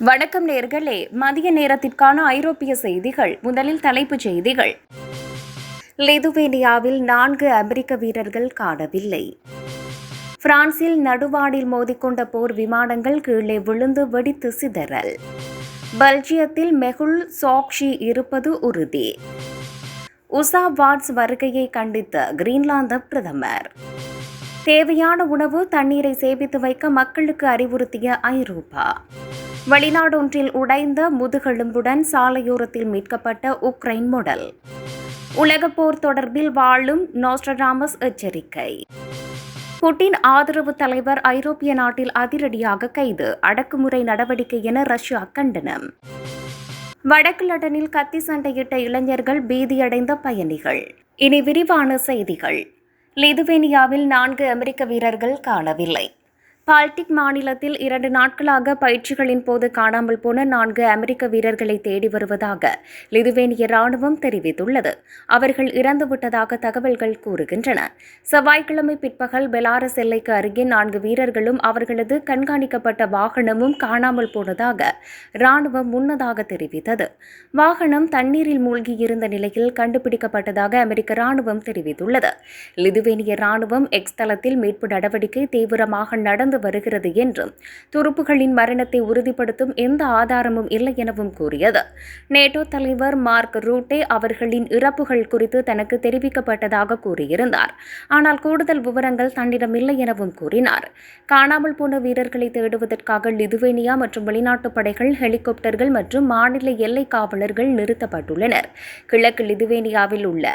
வணக்கம் நேர்களே. மதிய நேரத்திற்கான ஐரோப்பிய செய்திகள். முதலில் தலைப்புச் செய்திகள். லிதுவேனியாவில் நான்கு அமெரிக்க வீரர்கள் காணவில்லை. பிரான்சில் நடுவானில் மோதிக்கொண்ட போர் விமானங்கள் கீழே விழுந்து வெடித்து சிதறல். பெல்ஜியத்தில் மெகுல் சாக்ஷி இருப்பது உறுதி. உசா வாட்ஸ் வருகையை கண்டித்த கிரீன்லாந்து பிரதமர். தேவையான உணவு தண்ணீரை சேமித்து வைக்க மக்களுக்கு அறிவுறுத்திய ஐரோப்பா. வெளிநாடொன்றில் உடைந்த முதுகெலும்புடன் சாலையோரத்தில் மீட்கப்பட்ட உக்ரைன் மொடல் உலகப் போர் தொடர்பில் வாழும் நோஸ்டராமஸ் எச்சரிக்கை. புட்டின் ஆதரவு தலைவர் ஐரோப்பிய நாட்டில் அதிரடியாக கைது அடக்குமுறை நடவடிக்கை என ரஷ்யா கண்டனம். வடக்கு லண்டனில் கத்தி சண்டையிட்ட இளைஞர்கள் பீதியடைந்த பயணிகள். இனி விரிவான செய்திகள். லிதுவேனியாவில் நான்கு அமெரிக்க வீரர்கள் காணவில்லை. பால்டிக் மாநிலத்தில் இரண்டு நாட்களாக பயிற்சிகளின் போது காணாமல் போன நான்கு அமெரிக்க வீரர்களை தேடி வருவதாக லிதுவேனிய ராணுவம் தெரிவித்துள்ளது. அவர்கள் இறந்துவிட்டதாக தகவல்கள் கூறுகின்றன. செவ்வாய்க்கிழமை பிற்பகல் பெலாரஸ் எல்லைக்கு அருகே நான்கு வீரர்களும் அவர்களது கண்காணிக்கப்பட்ட வாகனமும் காணாமல் போனதாக ராணுவம் முன்னதாக தெரிவித்தது. வாகனம் தண்ணீரில் மூழ்கியிருந்த நிலையில் கண்டுபிடிக்கப்பட்டதாக அமெரிக்க ராணுவம் தெரிவித்துள்ளது. லிதுவேனிய ராணுவம் எக்ஸ் தளத்தில் மீட்பு நடவடிக்கை தீவிரமாக நடந்து வருகிறது என்றும் துருப்புகளின் மரணத்தை உறுதிப்படுத்தும் எந்த ஆதாரமும் இல்லை எனவும் கூறியது. நேட்டோ தலைவர் மார்க் ரூட்டே அவர்களின் இறப்புகள் குறித்து தனக்கு தெரிவிக்கப்பட்டதாக கூறியிருந்தார். ஆனால் கூடுதல் விவரங்கள் தன்னிடம் இல்லை எனவும் கூறினார். காணாமல் போன வீரர்களை தேடுவதற்காக லிதுவேனியா மற்றும் வெளிநாட்டு படைகள் ஹெலிகாப்டர்கள் மற்றும் மாநில எல்லை காவலர்கள் நிறுத்தப்பட்டுள்ளனர். கிழக்கு லிதுவேனியாவில் உள்ள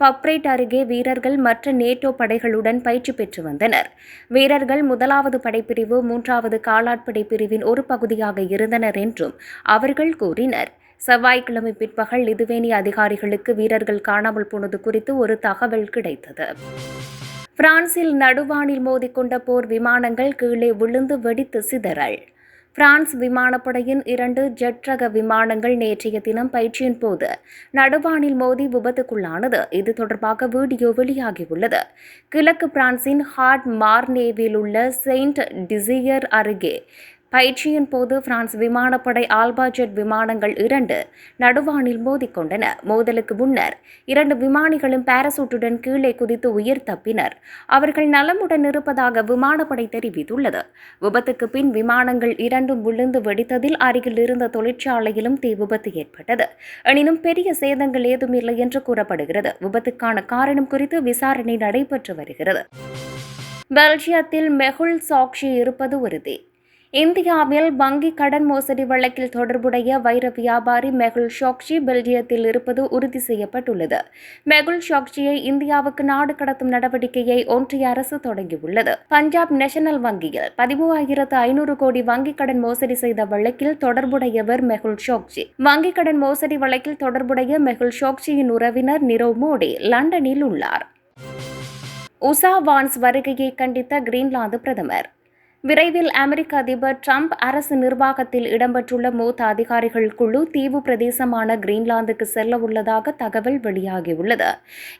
பப்ரேட் அருகே வீரர்கள் மற்ற நேட்டோ படைகளுடன் பயிற்சி பெற்று வந்தனர். வீரர்கள் முதலாவது படைப்பிரிவு மூன்றாவது காலாட்படை பிரிவின் ஒரு பகுதியாக இருந்தனர் என்றும் அவர்கள் கூறினர். செவ்வாய்க்கிழமை பிற்பகல் லிதுவேனிய அதிகாரிகளுக்கு வீரர்கள் காணாமல் போனது குறித்து ஒரு தகவல் கிடைத்தது. பிரான்சில் நடுவானில் மோதிக்கொண்ட போர் விமானங்கள் கீழே விழுந்து வெடித்து சிதறல். பிரான்ஸ் விமானப்படையின் இரண்டு ஜெட் ரக விமானங்கள் நேற்றைய தினம் பயிற்சியின் போது நடுவானில் மோதி விபத்துக்குள்ளானது. இது தொடர்பாக வீடியோ வெளியாகியுள்ளது. கிழக்கு பிரான்சின் ஹார்ட் மார்னேவில் உள்ள செயின்ட் டிசியர் அருகே பயிற்சியின் போது பிரான்ஸ் விமானப்படை ஆல்பா ஜெட் விமானங்கள் இரண்டு நடுவானில் மோதிக்கொண்டன. மோதலுக்கு முன்னர் இரண்டு விமானிகளும் பாரசூட்டுடன் கீழே குதித்து உயிர் தப்பினர். அவர்கள் நலமுடன் இருப்பதாக விமானப்படை தெரிவித்துள்ளது. விபத்துக்கு பின் விமானங்கள் இரண்டும் விழுந்து வெடித்ததில் அருகில் இருந்த தொழிற்சாலையிலும் தீ விபத்து ஏற்பட்டது. எனினும் பெரிய சேதங்கள் ஏதும் இல்லை என்று கூறப்படுகிறது. விபத்துக்கான காரணம் குறித்து விசாரணை நடைபெற்று வருகிறது. பெல்ஜியத்தில் மெகுல் சாக்ஷி இருப்பது உறுதி. இந்தியாவில் வங்கி கடன் மோசடி வழக்கில் தொடர்புடைய வைர வியாபாரி மெகுல் ஷாக்ஷி பெல்ஜியத்தில் இருப்பது உறுதி செய்யப்பட்டுள்ளது. மெகுல் ஷாக்ஷியை இந்தியாவுக்கு நாடு கடத்தும் நடவடிக்கையை ஒன்றிய அரசு தொடங்கியுள்ளது. பஞ்சாப் நேஷனல் வங்கியில் பதிமூவாயிரத்து ஐநூறு கோடி வங்கிக் கடன் மோசடி செய்த வழக்கில் தொடர்புடையவர் மெகுல் ஷோக்ஷி. வங்கிக் கடன் மோசடி வழக்கில் தொடர்புடைய மெகுல் ஷோக்ஷியின் உறவினர் நிரவ் மோடி லண்டனில் உள்ளார். உசா வான்ஸ் வருகையை கண்டித்த கிரீன்லாந்து பிரதமர். விரைவில் அமெரிக்க அதிபர் ட்ரம்ப் அரசு நிர்வாகத்தில் இடம்பெற்றுள்ள மூத்த அதிகாரிகள் குழு தீவு பிரதேசமான கிரீன்லாந்துக்கு செல்ல உள்ளதாக தகவல் வெளியாகியுள்ளது.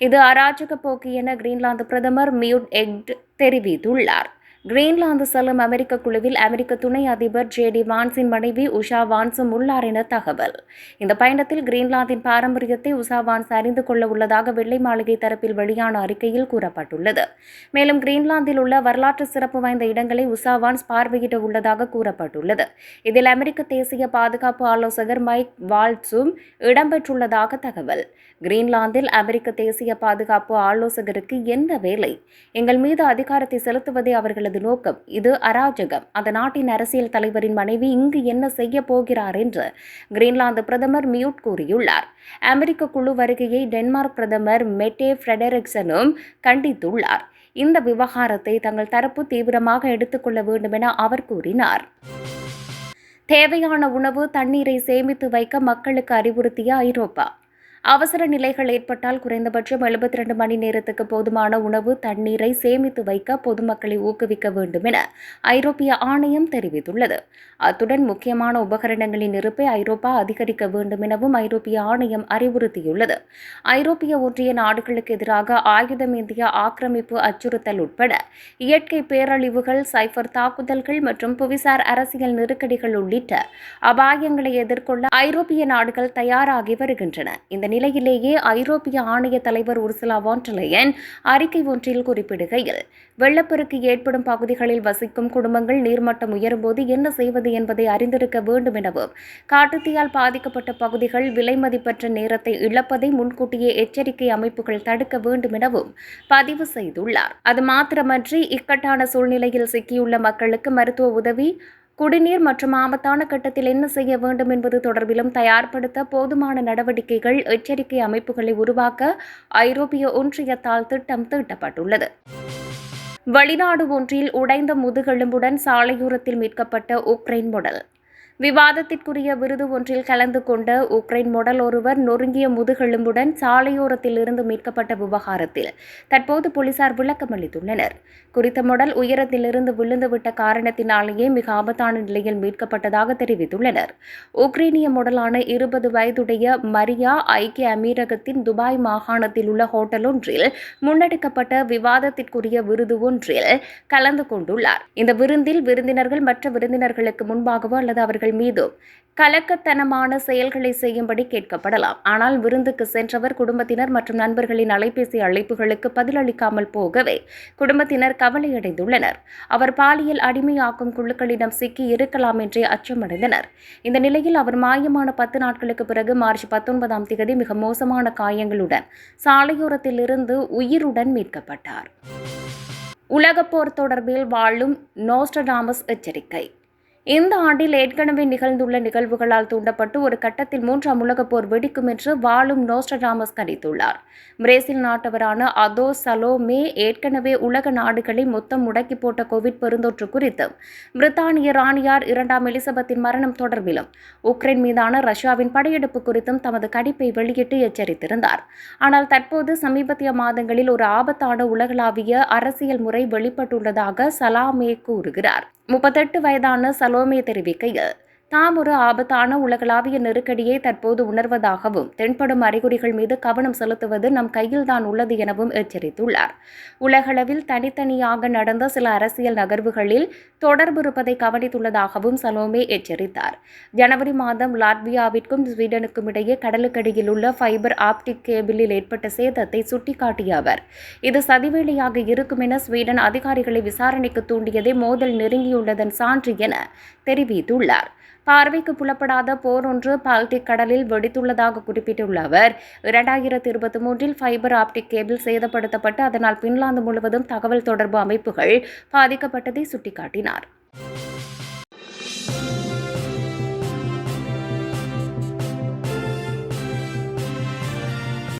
இது அராஜக போக்கு என கிரீன்லாந்து பிரதமர் மியூட் எக்ட் தெரிவித்துள்ளார். கிரீன்லாந்து செல்லும் அமெரிக்க குழுவில் அமெரிக்க துணை அதிபர் ஜே டி வான்ஸின் மனைவி உஷா வான்ஸும் உள்ளார் என தகவல். இந்த பயணத்தில் கிரீன்லாந்தின் பாரம்பரியத்தை உஷா வான்ஸ் அறிந்து கொள்ள உள்ளதாக வெள்ளை மாளிகை தரப்பில் வெளியான அறிக்கையில் கூறப்பட்டுள்ளது. மேலும் கிரீன்லாந்தில் உள்ள வரலாற்று சிறப்பு வாய்ந்த இடங்களை உஷா வான்ஸ் பார்வையிட உள்ளதாக கூறப்பட்டுள்ளது. இதில் அமெரிக்க தேசிய பாதுகாப்பு ஆலோசகர் மைக் வால்ட்ஸும் இடம்பெற்றுள்ளதாக தகவல். கிரீன்லாந்தில் அமெரிக்க தேசிய பாதுகாப்பு ஆலோசகருக்கு என்ன வேலை? எங்கள் மீது அதிகாரத்தை செலுத்துவதே அவர்களது நோக்கம் இது அராஜகம். அந்த நாட்டின் அரசியல் தலைவரின் மனைவி இங்கு என்ன செய்ய போகிறார் என்று கிரீன்லாந்து பிரதமர் மியூட் கூறியுள்ளார். அமெரிக்க குழு வருகையை டென்மார்க் பிரதமர் மெட்டே ஃப்ரெடரிக்சனும் கண்டித்துள்ளார். இந்த விவகாரத்தை தங்கள் தரப்பு தீவிரமாக எடுத்துக்கொள்ள வேண்டும் என அவர் கூறினார். தேவையான உணவு தண்ணீரை சேமித்து வைக்க மக்களுக்கு அறிவுறுத்திய ஐரோப்பா. அவசர நிலைகள் ஏற்பட்டால் குறைந்தபட்சம் எழுபத்தி ரெண்டு மணி நேரத்துக்கு போதுமான உணவு தண்ணீரை சேமித்து வைக்க பொதுமக்களை ஊக்குவிக்க வேண்டும் என ஐரோப்பிய ஆணையம் தெரிவித்துள்ளது. அத்துடன் முக்கியமான உபகரணங்களின் இருப்பை ஐரோப்பா அதிகரிக்க வேண்டும் எனவும் ஐரோப்பிய ஆணையம் அறிவுறுத்தியுள்ளது. ஐரோப்பிய ஒன்றிய நாடுகளுக்கு எதிராக ஆயுதம் இந்திய ஆக்கிரமிப்பு அச்சுறுத்தல் உட்பட இயற்கை பேரழிவுகள் சைபர் தாக்குதல்கள் மற்றும் புவிசார் அரசியல் நெருக்கடிகள் உள்ளிட்ட அபாயங்களை எதிர்கொள்ள ஐரோப்பிய நாடுகள் தயாராகி வருகின்றன. இந்த நிலையிலேயே ஐரோப்பிய ஆணைய தலைவர் உர்சுலா வாண்டலையன் அறிக்கை ஒன்றில் குறிப்பிடுகையில் வெள்ளப்பெருக்கு ஏற்படும் பகுதிகளில் வசிக்கும் குடும்பங்கள் நீர்மட்டம் உயரும்போது என்ன செய்வது என்பதை அறிந்திருக்க வேண்டும் எனவும் காட்டுத்தீயால் பாதிக்கப்பட்ட பகுதிகள் விலைமதிப்பற்ற நேரத்தை இழப்பதை முன்கூட்டியே எச்சரிக்கை அமைப்புகள் தடுக்க வேண்டும் எனவும் பதிவு செய்துள்ளார். அது மாத்திரமன்றி இக்கட்டான சூழ்நிலையில் சிக்கியுள்ள மக்களுக்கு மருத்துவ உதவி குடிநீர் மற்றும் ஆபத்தான கட்டத்தில் என்ன செய்ய வேண்டும் என்பது தொடர்பிலும் தயார்படுத்த போதுமான நடவடிக்கைகள் எச்சரிக்கை அமைப்புகளை உருவாக்க ஐரோப்பிய ஒன்றியத்தால் திட்டம் தீட்டப்பட்டுள்ளது. வெளிநாடு ஒன்றில் உடைந்த முதுகெலும்புடன் சாலையோரத்தில் மீட்கப்பட்ட உக்ரைன் உடல் விவாதத்திற்குரிய விருது ஒன்றில் கலந்து கொண்ட உக்ரைன் மொடல் ஒருவர் நொறுங்கிய முதுகெலும்புடன் சாலையோரத்தில் இருந்து மீட்கப்பட்ட விவகாரத்தில் தற்போது போலீசார் விளக்கம் அளித்துள்ளனர். குறித்த மொடல் உயரத்திலிருந்து விழுந்துவிட்ட காரணத்தினாலேயே மிக ஆபத்தான நிலையில் மீட்கப்பட்டதாக தெரிவித்துள்ளனர். உக்ரைனிய மொடலான இருபது வயதுடைய மரியா ஐக்கிய அமீரகத்தின் துபாய் மாகாணத்தில் உள்ள ஹோட்டல் ஒன்றில் முன்னெடுக்கப்பட்ட விவாதத்திற்குரிய விருது ஒன்றில் கலந்து கொண்டுள்ளார். இந்த விருந்தில் விருந்தினர்கள் மற்ற விருந்தினர்களுக்கு முன்பாகவோ அல்லது அவர்கள் அவர்கள் மீதும் கலக்கத்தனமான செயல்களை செய்யும்படி கேட்கப்படலாம். ஆனால் விருந்துக்கு சென்றவர் குடும்பத்தினர் மற்றும் நண்பர்களின் அலைபேசி அழைப்புகளுக்கு பதிலளிக்காமல் போகவே குடும்பத்தினர் கவலையடைந்துள்ளனர். அவர் பாலியல் அடிமையாக்கும் குழுக்களிடம் சிக்கி இருக்கலாம் என்றே அச்சமடைந்தனர். இந்த நிலையில் அவர் மாயமான பத்து நாட்களுக்கு பிறகு மார்ச் பத்தொன்பதாம் தேதி மிக மோசமான காயங்களுடன் சாலையோரத்தில் இருந்து உயிருடன் மீட்கப்பட்டார். உலகப்போர் தொடர்பில் வாழும் நோஸ்டடாமஸ் எச்சரிக்கை. இந்த ஆண்டில் ஏற்கனவே நிகழ்ந்துள்ள நிகழ்வுகளால் தூண்டப்பட்டு ஒரு கட்டத்தில் மூன்றாம் உலகப் போர் வெடிக்கும் என்று வாழும் நோஸ்டராமஸ் கணித்துள்ளார். பிரேசில் நாட்டவரான அதோ சலோமே ஏற்கனவே உலக நாடுகளை மொத்தம் முடக்கி போட்ட கோவிட் பெருந்தொற்று குறித்தும் பிரித்தானிய ராணியார் இரண்டாம் எலிசபெத்தின் மரணம் தொடர்பிலும் உக்ரைன் மீதான ரஷ்யாவின் படையெடுப்பு குறித்தும் தமது கடிப்பை வெளியிட்டு எச்சரித்திருந்தார். ஆனால் தற்போது சமீபத்திய மாதங்களில் ஒரு ஆபத்தான உலகளாவிய அரசியல் முறை வெளிப்பட்டுள்ளதாக சலாமே கூறுகிறார். முப்பத்தெட்டு வயதான சலோமே தெரிவிக்கையில் தாம் ஒரு ஆபத்தான உலகளாவிய நெருக்கடியை தற்போது உணர்வதாகவும் தென்படும் அறிகுறிகள் மீது கவனம் செலுத்துவது நம் கையில்தான் உள்ளது எனவும் எச்சரித்துள்ளார். உலகளவில் தனித்தனியாக நடந்த சில அரசியல் நகர்வுகளில் தொடர்பு இருப்பதை கவனித்துள்ளதாகவும் சலோமே எச்சரித்தார். ஜனவரி மாதம் லாட்வியாவிற்கும் ஸ்வீடனுக்கும் இடையே கடலுக்கடியில் உள்ள ஃபைபர் ஆப்டிக் கேபிளில் ஏற்பட்ட சேதத்தை சுட்டிக்காட்டிய அவர் இது சதிவேளையாக இருக்கும் என ஸ்வீடன் அதிகாரிகளை விசாரணைக்கு தூண்டியதே மோதல் நெருங்கியுள்ளதன் சான்று என தெரிவித்துள்ளார். பார்வைக்கு புலப்படாத போர் ஒன்று பால்டிக் கடலில் வெடித்துள்ளதாக குறிப்பிட்டுள்ள அவர் இரண்டாயிரத்தி இருபத்தி மூன்றில் ஃபைபர் ஆப்டிக் கேபிள் சேதப்படுத்தப்பட்டு அதனால் பின்லாந்து முழுவதும் தகவல் தொடர்பு அமைப்புகள் பாதிக்கப்பட்டதை சுட்டிக்காட்டினார்.